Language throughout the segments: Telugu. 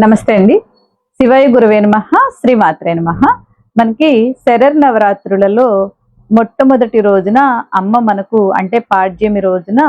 నమస్తే అండి. శివాయ గురువే నమ శ్రీమాత్రే నమ. మనకి శరర్ నవరాత్రులలో మొట్టమొదటి రోజున అమ్మ మనకు అంటే పాడ్యమి రోజున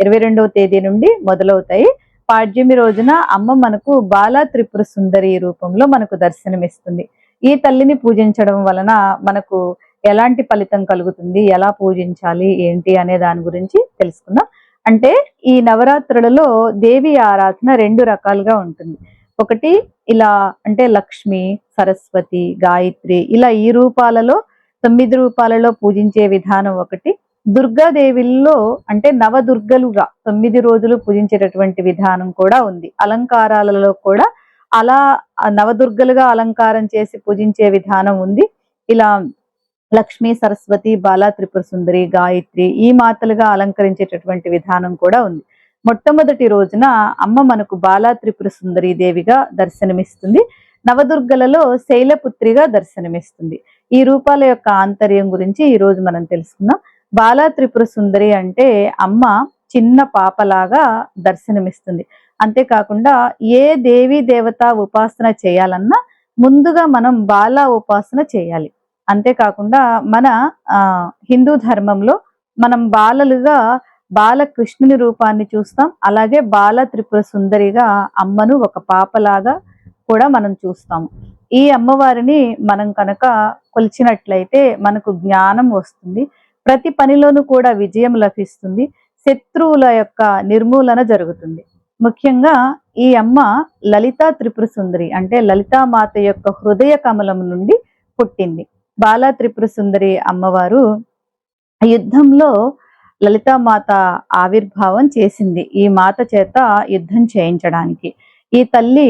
ఇరవై రెండవ తేదీ నుండి మొదలవుతాయి. పాడ్యమి రోజున అమ్మ మనకు బాలా త్రిపుర సుందరి రూపంలో మనకు దర్శనమిస్తుంది. ఈ తల్లిని పూజించడం వలన మనకు ఎలాంటి ఫలితం కలుగుతుంది ఎలా పూజించాలి ఏంటి అనే దాని గురించి తెలుసుకుందాం. అంటే ఈ నవరాత్రులలో దేవి ఆరాధన రెండు రకాలుగా ఉంటుంది. ఒకటి ఇలా అంటే లక్ష్మి సరస్వతి గాయత్రి ఇలా ఈ రూపాలలో తొమ్మిది రూపాలలో పూజించే విధానం ఒకటి. దుర్గాదేవిల్లో అంటే నవదుర్గలుగా తొమ్మిది రోజులు పూజించేటటువంటి విధానం కూడా ఉంది. అలంకారాలలో కూడా అలా నవదుర్గలుగా అలంకారం చేసి పూజించే విధానం ఉంది. ఇలా లక్ష్మి సరస్వతి బాలా త్రిపుర సుందరి గాయత్రి ఈ మాతలుగా అలంకరించేటటువంటి విధానం కూడా ఉంది. మొట్టమొదటి రోజున అమ్మ మనకు బాలా త్రిపుర సుందరి దేవిగా దర్శనమిస్తుంది. నవదుర్గలలో శైలపుత్రిగా దర్శనమిస్తుంది. ఈ రూపాల యొక్క ఆంతర్యం గురించి ఈ రోజు మనం తెలుసుకుందాం. బాలా త్రిపుర సుందరి అంటే అమ్మ చిన్న పాపలాగా దర్శనమిస్తుంది. అంతేకాకుండా ఏ దేవి దేవత ఉపాసన చేయాలన్నా ముందుగా మనం బాలా ఉపాసన చేయాలి. అంతేకాకుండా మన హిందూ ధర్మంలో మనం బాలలుగా బాలకృష్ణుని రూపాన్ని చూస్తాం. అలాగే బాల త్రిపుర సుందరిగా అమ్మను ఒక పాపలాగా కూడా మనం చూస్తాము ఈ అమ్మవారిని మనం కనుక కొలిచినట్లయితే మనకు జ్ఞానం వస్తుంది. ప్రతి పనిలోనూ కూడా విజయం లభిస్తుంది. శత్రువుల యొక్క నిర్మూలన జరుగుతుంది. ముఖ్యంగా ఈ అమ్మ లలితా త్రిపుర సుందరి అంటే లలితామాత యొక్క హృదయ కమలం నుండి పుట్టింది. బాలా త్రిపుర సుందరి అమ్మవారు యుద్ధంలో లలితామాత ఆవిర్భావం చేసింది ఈ మాత చేత యుద్ధం చేయించడానికి. ఈ తల్లి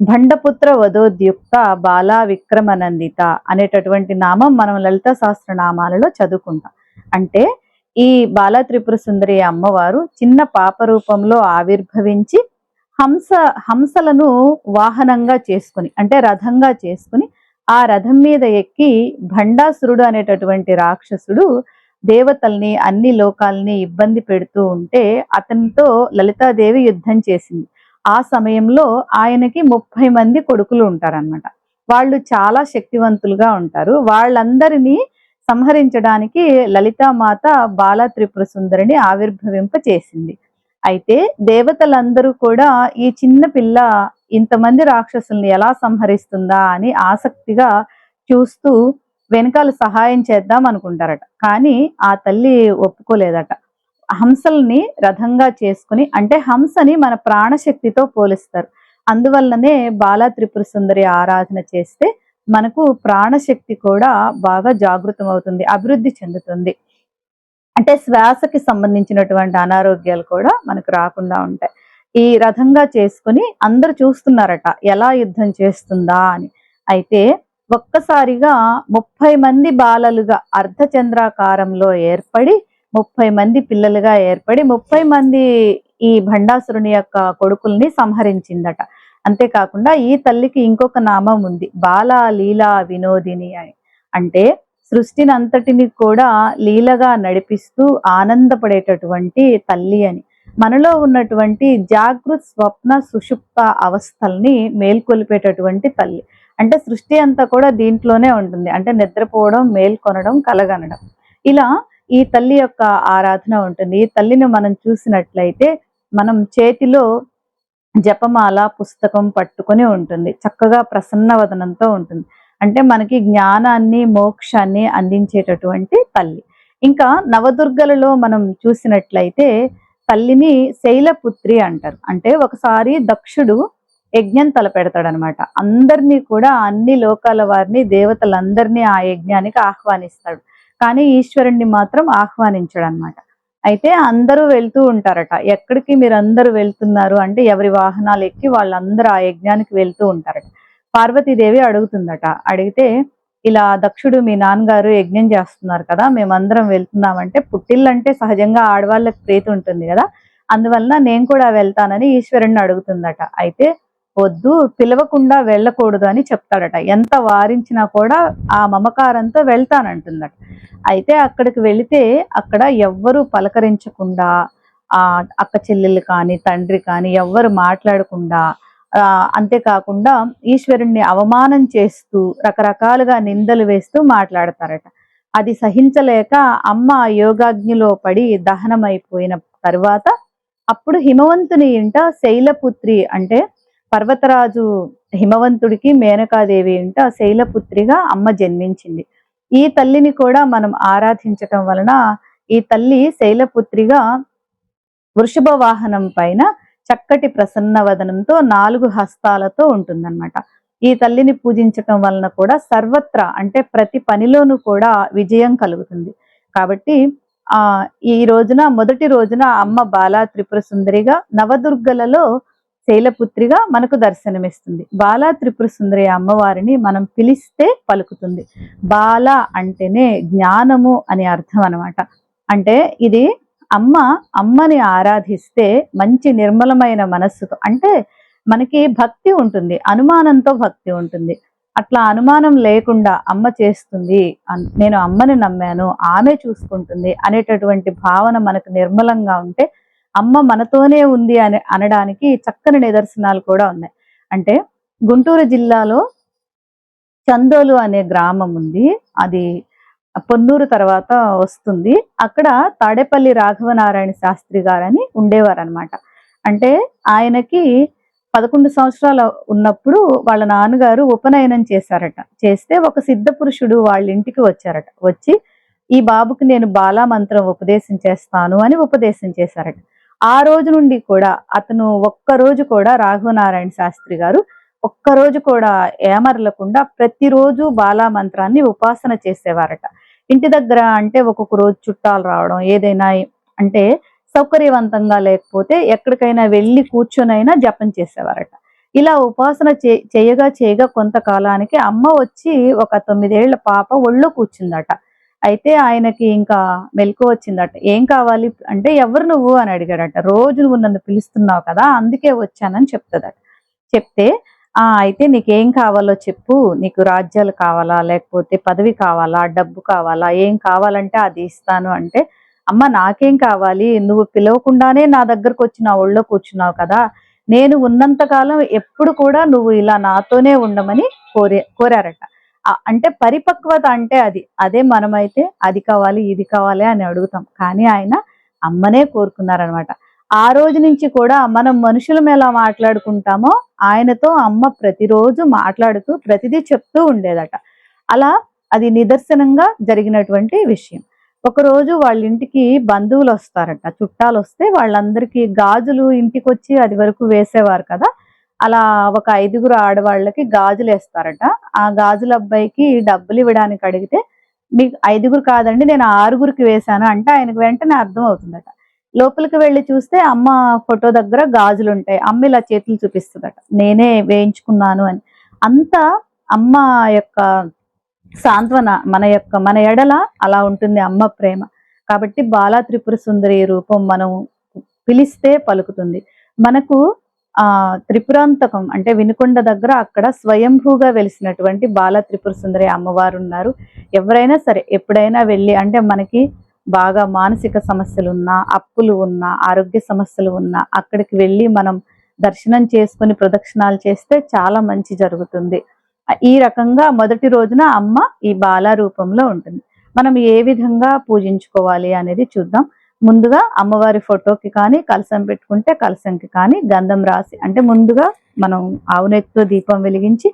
భండపుత్ర వధోద్యుక్త బాలా విక్రమనందిత అనేటటువంటి నామం మనం లలిత సహస్రనామాలలో చదువుకుంటాం. అంటే ఈ బాలా త్రిపుర సుందరి అమ్మవారు చిన్న పాప రూపంలో ఆవిర్భవించి హంస హంసలను వాహనంగా చేసుకుని అంటే రథంగా చేసుకుని ఆ రథం మీద ఎక్కి భండాసురుడు అనేటటువంటి రాక్షసుడు దేవతల్ని అన్ని లోకాల్ని ఇబ్బంది పెడుతూ ఉంటే అతనితో లలితాదేవి యుద్ధం చేసింది. ఆ సమయంలో ఆయనకి ముప్పై మంది కొడుకులు ఉంటారన్నమాట. వాళ్ళు చాలా శక్తివంతులుగా ఉంటారు. వాళ్ళందరినీ సంహరించడానికి లలితామాత బాల త్రిపుర సుందరిని ఆవిర్భవింప చేసింది. అయితే దేవతలందరూ కూడా ఈ చిన్న పిల్ల ఇంతమంది రాక్షసుల్ని ఎలా సంహరిస్తుందా అని ఆసక్తిగా చూస్తూ వెనకాల సహాయం చేద్దాం అనుకుంటారట. కానీ ఆ తల్లి ఒప్పుకోలేదట. హంసల్ని రథంగా చేసుకుని అంటే హంసని మన ప్రాణశక్తితో పోలిస్తారు. అందువల్లనే బాలా త్రిపుర సుందరి ఆరాధన చేస్తే మనకు ప్రాణశక్తి కూడా బాగా జాగృతం అవుతుంది అభివృద్ధి చెందుతుంది. అంటే శ్వాసకి సంబంధించినటువంటి అనారోగ్యాలు కూడా మనకు రాకుండా ఉంటాయి. ఈ రథంగా చేసుకుని అందరు చూస్తున్నారట ఎలా యుద్ధం చేస్తుందా అని. అయితే ఒక్కసారిగా ముప్పై మంది బాలలుగా అర్ధచంద్రాకారంలో ఏర్పడి ముప్పై మంది పిల్లలుగా ఏర్పడి ముప్పై మంది ఈ భండాసురుని యొక్క కొడుకుల్ని సంహరించిందట. అంతేకాకుండా ఈ తల్లికి ఇంకొక నామం ఉంది బాల లీలా వినోదిని అని. అంటే సృష్టిని అంతటిని కూడా లీలగా నడిపిస్తూ ఆనందపడేటటువంటి తల్లి అని. మనలో ఉన్నటువంటి జాగృత్ స్వప్న సుషుప్త అవస్థల్ని మేల్కొల్పేటటువంటి తల్లి. అంటే సృష్టి అంతా కూడా దీంట్లోనే ఉంటుంది. అంటే నిద్రపోవడం మేల్కొనడం కలగనడం. ఇలా ఈ తల్లి యొక్క ఆరాధన ఉంటుంది. ఈ తల్లిని మనం చూసినట్లయితే మనం చేతిలో జపమాల పుస్తకం పట్టుకొని ఉంటుంది. చక్కగా ప్రసన్న వదనంతో ఉంటుంది. అంటే మనకి జ్ఞానాన్ని మోక్షాన్ని అందించేటటువంటి తల్లి. ఇంకా నవదుర్గలలో మనం చూసినట్లయితే తల్లిని శైలపుత్రి అంటారు. అంటే ఒకసారి దక్షుడు యజ్ఞం తలపెడతాడనమాట. అందరినీ కూడా అన్ని లోకాల వారిని దేవతలందరినీ ఆ యజ్ఞానికి ఆహ్వానిస్తాడు. కానీ ఈశ్వరుణ్ణి మాత్రం ఆహ్వానించాడు అనమాట అయితే అందరూ వెళ్తూ ఉంటారట. ఎక్కడికి మీరు అందరూ వెళ్తున్నారు అంటే ఎవరి వాహనాలు ఎక్కి వాళ్ళందరూ ఆ యజ్ఞానికి వెళ్తూ ఉంటారట. పార్వతీదేవి అడుగుతుందట. అడిగితే ఇలా దక్షుడు మీ నాన్నగారు యజ్ఞం చేస్తున్నారు కదా మేమందరం వెళ్తున్నామంటే పుట్టిల్లంటే సహజంగా ఆడవాళ్ళకి ప్రీతి ఉంటుంది కదా. అందువలన నేను కూడా వెళ్తానని ఈశ్వరుణ్ణి అడుగుతుందట. అయితే వద్దు పిలవకుండా వెళ్ళకూడదు అని చెప్తాడట. ఎంత వారించినా కూడా ఆ మమకారంతో వెళ్తానంటుందట. అయితే అక్కడికి వెళితే అక్కడ ఎవ్వరూ పలకరించకుండా ఆ అక్క చెల్లెలు కానీ తండ్రి కానీ ఎవ్వరు మాట్లాడకుండా అంతేకాకుండా ఈశ్వరుణ్ణి అవమానం చేస్తూ రకరకాలుగా నిందలు వేస్తూ మాట్లాడతారట. అది సహించలేక అమ్మ యోగాగ్నిలో పడి దహనమైపోయిన తర్వాత అప్పుడు హిమవంతుని ఇంట శైలపుత్రి అంటే పర్వతరాజు హిమవంతుడికి మేనకాదేవి అంట శైలపుత్రిగా అమ్మ జన్మించింది. ఈ తల్లిని కూడా మనం ఆరాధించటం వలన ఈ తల్లి శైలపుత్రిగా వృషభ వాహనం పైన చక్కటి ప్రసన్నవదనంతో నాలుగు హస్తాలతో ఉంటుందన్నమాట. ఈ తల్లిని పూజించటం వలన కూడా సర్వత్రా అంటే ప్రతి పనిలోనూ కూడా విజయం కలుగుతుంది. కాబట్టి ఆ ఈ రోజున మొదటి రోజున అమ్మ బాలా త్రిపుర సుందరిగా నవదుర్గలలో శైలపుత్రిగా మనకు దర్శనమిస్తుంది. బాలా త్రిపుర సుందరి అమ్మవారిని మనం పిలిస్తే పలుకుతుంది. బాల అంటేనే జ్ఞానము అని అర్థం అనమాట అంటే ఇది అమ్మ అమ్మని ఆరాధిస్తే మంచి నిర్మలమైన మనస్సుతో అంటే మనకి భక్తి ఉంటుంది అనుమానంతో భక్తి ఉంటుంది. అట్లా అనుమానం లేకుండా అమ్మ చేస్తుంది అన్- నేను అమ్మని నమ్మాను ఆమె చూసుకుంటుంది అనేటటువంటి భావన మనకు నిర్మలంగా ఉంటే అమ్మ మనతోనే ఉంది అని అనడానికి చక్కని నిదర్శనాలు కూడా ఉన్నాయి. అంటే గుంటూరు జిల్లాలో చందోలు అనే గ్రామం ఉంది. అది పొన్నూరు తర్వాత వస్తుంది. అక్కడ తాడేపల్లి రాఘవనారాయణ శాస్త్రి గారని ఉండేవారు అనమాట అంటే ఆయనకి పదకొండు సంవత్సరాలు ఉన్నప్పుడు వాళ్ళ నాన్నగారు ఉపనయనం చేశారట. చేస్తే ఒక సిద్ధ పురుషుడు వాళ్ళ ఇంటికి వచ్చారట. వచ్చి ఈ బాబుకి నేను బాలా మంత్రం ఉపదేశం చేస్తాను అని ఉపదేశం చేశారట. ఆ రోజు నుండి కూడా అతను ఒక్క రోజు కూడా రాఘవనారాయణ శాస్త్రి గారు ఒక్క రోజు కూడా ఏమరలకుండా ప్రతిరోజు బాలా మంత్రాన్ని ఉపాసన చేసేవారట. ఇంటి దగ్గర అంటే ఒక్కొక్క రోజు చుట్టాలు రావడం ఏదైనా అంటే సౌకర్యవంతంగా లేకపోతే ఎక్కడికైనా వెళ్ళి కూర్చొనైనా జపం చేసేవారట. ఇలా ఉపాసన చే చేయగా చేయగా కొంతకాలానికి అమ్మ వచ్చి ఒక తొమ్మిదేళ్ళ పాప ఒళ్ళో కూర్చుందట. అయితే ఆయనకి ఇంకా మెలకు వచ్చిందట. ఏం కావాలి? అంటే ఎవరు నువ్వు అని అడిగాడట. రోజు నువ్వు నన్ను పిలుస్తున్నావు కదా అందుకే వచ్చానని చెప్తుందట. చెప్తే ఆ అయితే నీకేం కావాలో చెప్పు. నీకు రాజ్యాలు కావాలా? లేకపోతే పదవి కావాలా? డబ్బు కావాలా? ఏం కావాలంటే అది ఇస్తాను. అంటే అమ్మ నాకేం కావాలి? నువ్వు పిలవకుండానే నా దగ్గరకు వచ్చి నా ఒళ్ళో కూర్చున్నావు కదా. నేను ఉన్నంత కాలం ఎప్పుడు కూడా నువ్వు ఇలా నాతోనే ఉండమని కోరే కోరారట. అంటే పరిపక్వత అంటే అది. అదే మనమైతే అది కావాలి ఇది కావాలి అని అడుగుతాం. కానీ ఆయన అమ్మనే కోరుకున్నారనమాట. ఆ రోజు నుంచి కూడా మనం మనుషులం ఎలా మాట్లాడుకుంటామో ఆయనతో అమ్మ ప్రతిరోజు మాట్లాడుతూ ప్రతిదీ చెప్తూ ఉండేదట. అలా అది నిదర్శనంగా జరిగినటువంటి విషయం. ఒకరోజు వాళ్ళ ఇంటికి బంధువులు వస్తారట. చుట్టాలు వస్తే వాళ్ళందరికీ గాజులు ఇంటికి వచ్చి అది వరకు వేసేవారు కదా. అలా ఒక ఐదుగురు ఆడవాళ్ళకి గాజులు వేస్తారట. ఆ గాజుల అబ్బాయికి డబ్బులు ఇవ్వడానికి అడిగితే మీకు ఐదుగురు కాదండి నేను ఆరుగురికి వేశాను అంటే. ఆయనకు వెంటనే అర్థం అవుతుందట లోపలికి వెళ్ళి చూస్తే అమ్మ ఫోటో దగ్గర గాజులు ఉంటాయి అమ్మ ఇలా చేతులు చూపిస్తుందట. నేనే వేయించుకున్నాను అని. అంత అమ్మ యొక్క సాంత్వన మన యొక్క మన ఎడల అలా ఉంటుంది అమ్మ ప్రేమ. కాబట్టి బాలా త్రిపుర సుందరి రూపం మనం పిలిస్తే పలుకుతుంది. మనకు ఆ త్రిపురాంతకం అంటే వినుకొండ దగ్గర అక్కడ స్వయంభూగా వెలిసినటువంటి బాల త్రిపుర సుందరి అమ్మవారు ఉన్నారు. ఎవరైనా సరే ఎప్పుడైనా వెళ్ళి అంటే మనకి బాగా మానసిక సమస్యలు ఉన్నా అప్పులు ఉన్నా ఆరోగ్య సమస్యలు ఉన్నా అక్కడికి వెళ్ళి మనం దర్శనం చేసుకొని ప్రదక్షిణాలు చేస్తే చాలా మంచి జరుగుతుంది. ఈ రకంగా మొదటి రోజున అమ్మ ఈ బాల రూపంలో ఉంటుంది. మనం ఏ విధంగా పూజించుకోవాలి అనేది చూద్దాం. ముందుగా అమ్మవారి ఫోటోకి కానీ కలసం పెట్టుకుంటే కలసంకి కానీ గంధం రాసి అంటే ముందుగా మనం ఆవునెత్తితో దీపం వెలిగించి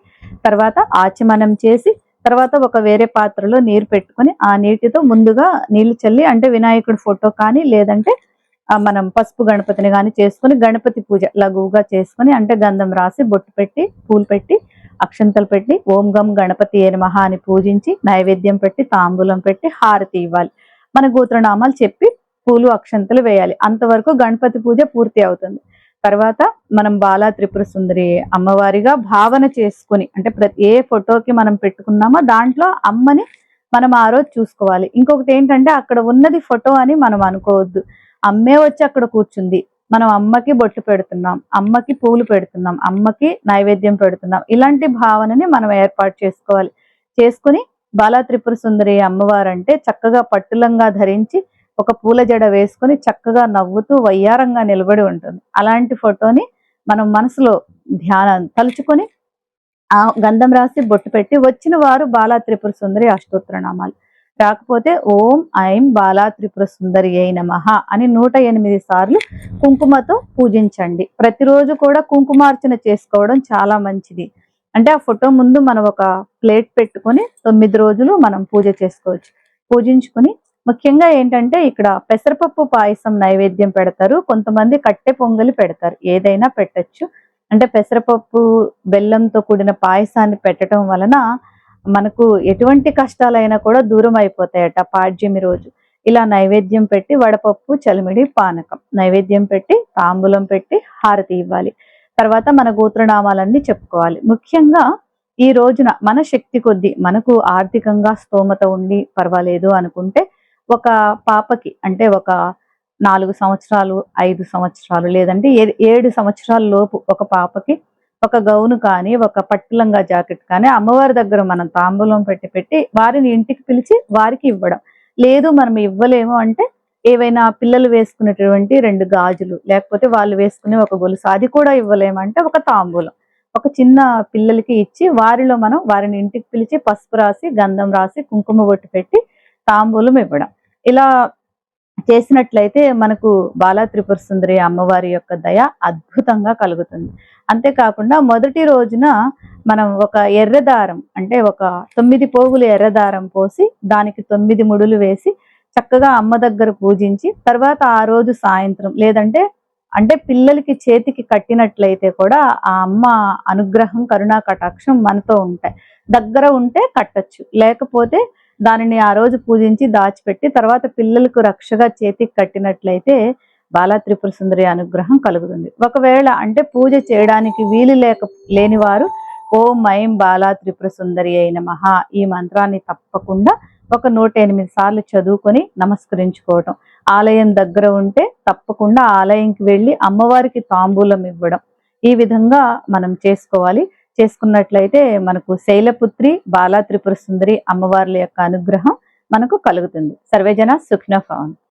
తర్వాత ఆచమనం చేసి తర్వాత ఒక వేరే పాత్రలో నీరు పెట్టుకొని ఆ నీటితో ముందుగా నీళ్ళు చల్లి అంటే వినాయకుడి ఫోటో కానీ లేదంటే మనం పసుపు గణపతిని కానీ చేసుకొని గణపతి పూజ లఘువుగా చేసుకొని అంటే గంధం రాసి బొట్టు పెట్టి పూలు పెట్టి అక్షంతలు పెట్టి ఓం గం గణపతి ఏ మహా అని పూజించి నైవేద్యం పెట్టి తాంబూలం పెట్టి హారతి ఇవ్వాలి. మన గోత్రనామాలు చెప్పి పూలు అక్షంతలు వేయాలి. అంతవరకు గణపతి పూజ పూర్తి అవుతుంది. తర్వాత మనం బాలా త్రిపుర సుందరి అమ్మవారిగా భావన చేసుకుని అంటే ప్రతి ఏ ఫోటోకి మనం పెట్టుకున్నామో దాంట్లో అమ్మని మనం ఆ రోజు చూసుకోవాలి. ఇంకొకటి ఏంటంటే అక్కడ ఉన్నది ఫోటో అని మనం అనుకోవద్దు. అమ్మే వచ్చి అక్కడ కూర్చుంది. మనం అమ్మకి బొట్టు పెడుతున్నాం అమ్మకి పూలు పెడుతున్నాం అమ్మకి నైవేద్యం పెడుతున్నాం. ఇలాంటి భావనని మనం ఏర్పాటు చేసుకోవాలి. చేసుకుని బాలా త్రిపుర సుందరి అమ్మవారు అంటే చక్కగా పట్టులంగా ధరించి ఒక పూల జడ వేసుకొని చక్కగా నవ్వుతూ వయ్యారంగా నిలబడి ఉంటుంది. అలాంటి ఫోటోని మనం మనసులో ధ్యానం తలుచుకొని ఆ గంధం రాసి బొట్టు పెట్టి వచ్చిన వారు బాలా త్రిపుర సుందరి అష్టోత్తర నామాలు రాకపోతే ఓం ఐం బాలా త్రిపుర సుందరి అయి నమః అని నూట ఎనిమిది సార్లు కుంకుమతో పూజించండి. ప్రతిరోజు కూడా కుంకుమార్చన చేసుకోవడం చాలా మంచిది. అంటే ఆ ఫోటో ముందు మనం ఒక ప్లేట్ పెట్టుకొని తొమ్మిది రోజులు మనం పూజ చేసుకోవచ్చు. పూజించుకొని ముఖ్యంగా ఏంటంటే ఇక్కడ పెసరపప్పు పాయసం నైవేద్యం పెడతారు. కొంతమంది కట్టె పొంగలి పెడతారు. ఏదైనా పెట్టచ్చు. అంటే పెసరపప్పు బెల్లంతో కూడిన పాయసాన్ని పెట్టడం వలన మనకు ఎటువంటి కష్టాలైనా కూడా దూరం అయిపోతాయట పాడ్యమి రోజు. ఇలా నైవేద్యం పెట్టి వడపప్పు చలిమిడి పానకం. నైవేద్యం పెట్టి తాంబూలం పెట్టి హారతి ఇవ్వాలి. తర్వాత మన గోత్రనామాలన్నీ చెప్పుకోవాలి. ముఖ్యంగా ఈ రోజున మన శక్తి కొద్దీ మనకు ఆర్థికంగా స్తోమత ఉండి పర్వాలేదు అనుకుంటే ఒక పాపకి అంటే ఒక నాలుగు సంవత్సరాలు ఐదు సంవత్సరాలు లేదంటే ఏడు సంవత్సరాల లోపు ఒక పాపకి ఒక గౌను కానీ ఒక పట్టులంగా జాకెట్ కానీ అమ్మవారి దగ్గర మనం తాంబూలం పెట్టి పెట్టి వారిని ఇంటికి పిలిచి వారికి ఇవ్వడం. లేదు మనం ఇవ్వలేము అంటే ఏవైనా పిల్లలు వేసుకునేటువంటి రెండు గాజులు లేకపోతే వాళ్ళు వేసుకునే ఒక గొలుసు అది కూడా ఇవ్వలేమంటే ఒక తాంబూలం. ఒక చిన్న పిల్లలకి ఇచ్చి వారిలో మనం వారిని ఇంటికి పిలిచి పసుపు రాసి గంధం రాసి కుంకుమ బొట్టు పెట్టి తాంబూలం ఇవ్వడం. ఇలా చేసినట్లయితే మనకు బాలా త్రిపుర సుందరి అమ్మవారి యొక్క దయ అద్భుతంగా కలుగుతుంది. అంతేకాకుండా మొదటి రోజున మనం ఒక ఎర్రదారం అంటే ఒక తొమ్మిది పోగులు ఎర్రదారం పోసి దానికి తొమ్మిది ముడులు వేసి చక్కగా అమ్మ దగ్గర పూజించి తర్వాత ఆ రోజు సాయంత్రం లేదంటే అంటే పిల్లలకి చేతికి కట్టినట్లయితే కూడా ఆ అమ్మ అనుగ్రహం కరుణా కటాక్షం మనతో ఉంటాయి. దగ్గర ఉంటే కట్టచ్చు. లేకపోతే దానిని ఆ రోజు పూజించి దాచిపెట్టి తర్వాత పిల్లలకు రక్షగా చేతికి కట్టినట్లయితే బాలా త్రిపుర సుందరి అనుగ్రహం కలుగుతుంది. ఒకవేళ అంటే పూజ చేయడానికి వీలు లేక లేని వారు ఓం మైం బాలా త్రిపుర సుందరి అయిన మహా ఈ మంత్రాన్ని తప్పకుండా ఒక నూట ఎనిమిది సార్లు చదువుకొని నమస్కరించుకోవటం. ఆలయం దగ్గర ఉంటే తప్పకుండా ఆలయంకి వెళ్ళి అమ్మవారికి తాంబూలం ఇవ్వడం. ఈ విధంగా మనం చేసుకోవాలి. చేసుకున్నట్లయితే మనకు శైలపుత్రి బాలా త్రిపుర సుందరి అమ్మవార్ల యొక్క అనుగ్రహం మనకు కలుగుతుంది. సర్వేజన సుఖ్న భవంతు.